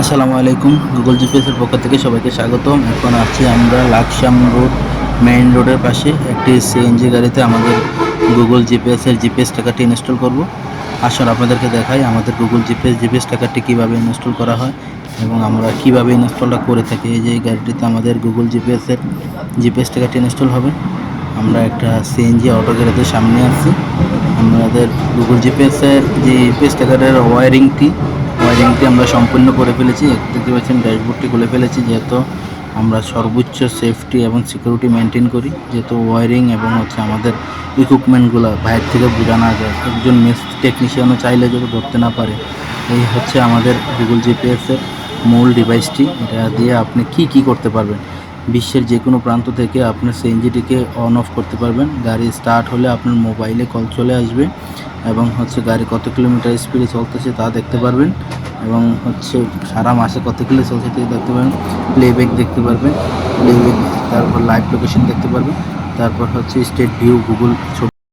আসসালামু আলাইকুম। গুগল জিপিএসের পক্ষ থেকে সবাইকে স্বাগতম। এখন আছি আমরা লাকসাম রোড মেইন রোডের পাশে একটি সিএনজি গাড়িতে আমাদের গুগল জিপিএসের জিপিএস টাকাটি ইনস্টল করব। আসুন আপনাদেরকে দেখাই আমাদের গুগল জিপিএস জিপিএস টাকাটি কীভাবে ইনস্টল করা হয় এবং আমরা কীভাবে ইনস্টলটা করে থাকি। এই যে এই গাড়িটিতে আমাদের গুগল জিপিএসের জিপিএস টাকাটি ইনস্টল হবে। আমরা একটা সিএনজি অটো গ্যারেজের সামনে আছি। আমাদের গুগল জিপিএসের যে জিপিএস টাকাটার ওয়ারিংটি ওয়ারিংটি আমরা সম্পূর্ণ করে ফেলেছি। দেখতে পাচ্ছেন, ড্যাশবোর্ডটি খুলে ফেলেছি, যেহেতু আমরা সর্বোচ্চ সেফটি এবং সিকিউরিটি মেনটেন করি। যেহেতু ওয়ারিং এবং হচ্ছে আমাদের ইকুইপমেন্টগুলো বাইরে থেকে বোঝা না যায়। একজন মেস টেকনিশিয়ানও চাইলে যদি ধরতে না পারে, এই হচ্ছে আমাদের গুগল জিপিএসের মূল ডিভাইসটি এটা দিয়ে আপনি কি কি করতে পারবেন? বিশ্বের যে কোনো প্রান্ত থেকে আপনার সিএনজিটিকে অন অফ করতে পারবেন। গাড়ি স্টার্ট হলে আপনার মোবাইলে কল চলে আসবে এবং হচ্ছে গাড়ি কত কিলোমিটার স্পিডে চলতেছে তা দেখতে পারবেন। এবং হচ্ছে সারা মাসে কত কিলো চলছে থেকে দেখতে পারবেন প্লেব্যাক দেখতে পারবেন। প্লেব্যাক তারপর লাইভ লোকেশন দেখতে পারবেন। তারপর হচ্ছে স্টেট ভিউ গুগল ছবি